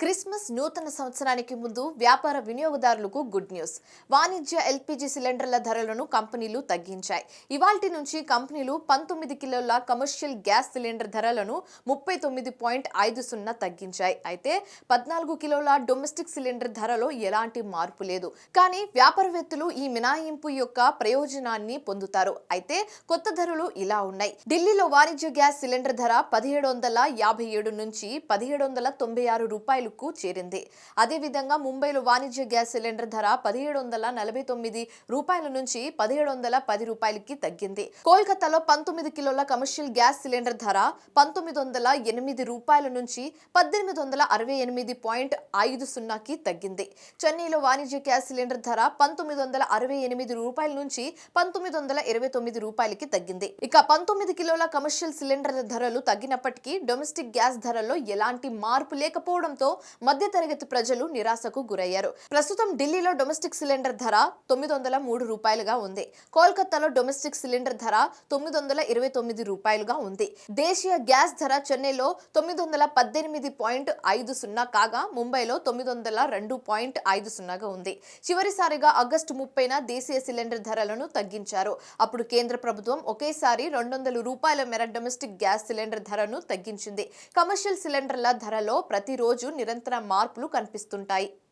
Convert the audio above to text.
Christmas నూతన సంవత్సరానికి ముందు వ్యాపార వినియోగదారులకు గుడ్ న్యూస్. వాణిజ్య ఎల్పీజీ సిలిండర్ల ధరలను కంపెనీలు తగ్గించాయి. ఇవాల్టి నుంచి కంపెనీలు పంతొమ్మిది కిలోల కమర్షియల్ గ్యాస్ సిలిండర్ ధరలను ముప్పై తొమ్మిది పాయింట్ ఐదు సున్నా తగ్గించాయి. అయితే పద్నాలుగు కిలోల డొమెస్టిక్ సిలిండర్ ధరలో ఎలాంటి మార్పు లేదు. కానీ వ్యాపారవేత్తలు ఈ మినహాయింపు యొక్క ప్రయోజనాన్ని పొందుతారు. అయితే కొత్త ధరలు ఇలా ఉన్నాయి. ఢిల్లీలో వాణిజ్య గ్యాస్ సిలిండర్ ధర పదిహేడు వందల యాభై ఏడు నుంచి పదిహేడు వందల తొంభై ఆరు రూపాయలు రూపాయలకు చేరింది. అదేవిధంగా ముంబైలో వాణిజ్య గ్యాస్ సిలిండర్ ధర పదిహేడు వందల నలభై తొమ్మిది రూపాయల నుంచి పదిహేడు వందల పది రూపాయలకి తగ్గింది. కోల్కతాలో పంతొమ్మిది కిలోల కమర్షియల్ గ్యాస్ సిలిండర్ ధర పంతొమ్మిది వందల ఎనిమిది రూపాయల నుంచి పద్దెనిమిది వందల అరవై ఎనిమిది పాయింట్ ఐదు సున్నాకి తగ్గింది. చెన్నైలో వాణిజ్య గ్యాస్ సిలిండర్ ధర పంతొమ్మిది వందల అరవై ఎనిమిది రూపాయల నుంచి పంతొమ్మిది వందల ఇరవై తొమ్మిది రూపాయలకి తగ్గింది. ఇక పంతొమ్మిది కిలోల కమర్షియల్ సిలిండర్ల ధరలు తగ్గినప్పటికీ డొమెస్టిక్ గ్యాస్ ధరల్లో ఎలాంటి మార్పు లేకపోవడంతో మధ్యతరగతి ప్రజలు నిరాశకు గురయ్యారు. ప్రస్తుతం ఢిల్లీలో డొమెస్టిక్ సిలిండర్ ధర తొమ్మిది వందల మూడు రూపాయలుగా ఉంది. కోల్కతాలో డొమెస్టిక్ సిలిండర్ ధర తొమ్మిది వందల ఇరవై తొమ్మిది రూపాయలుగా ఉంది. దేశీయ గ్యాస్ ధర చెన్నైలో తొమ్మిది వందల పద్దెనిమిది పాయింట్ ఐదు సున్నా కాగా ముంబైలో తొమ్మిది వందల రెండు పాయింట్ ఐదు సున్నాగా ఉంది. చివరిసారిగా ఆగస్టు ముప్పైన దేశీయ సిలిండర్ ధరలను తగ్గించారు. అప్పుడు కేంద్ర ప్రభుత్వం ఒకేసారి రెండు వందల రూపాయల మేర డొమెస్టిక్ గ్యాస్ సిలిండర్ ధరను తగ్గించింది. కమర్షియల్ సిలిండర్ల ధరలో ప్రతిరోజు నిరంతర మార్పులు కనిపిస్తుంటాయి.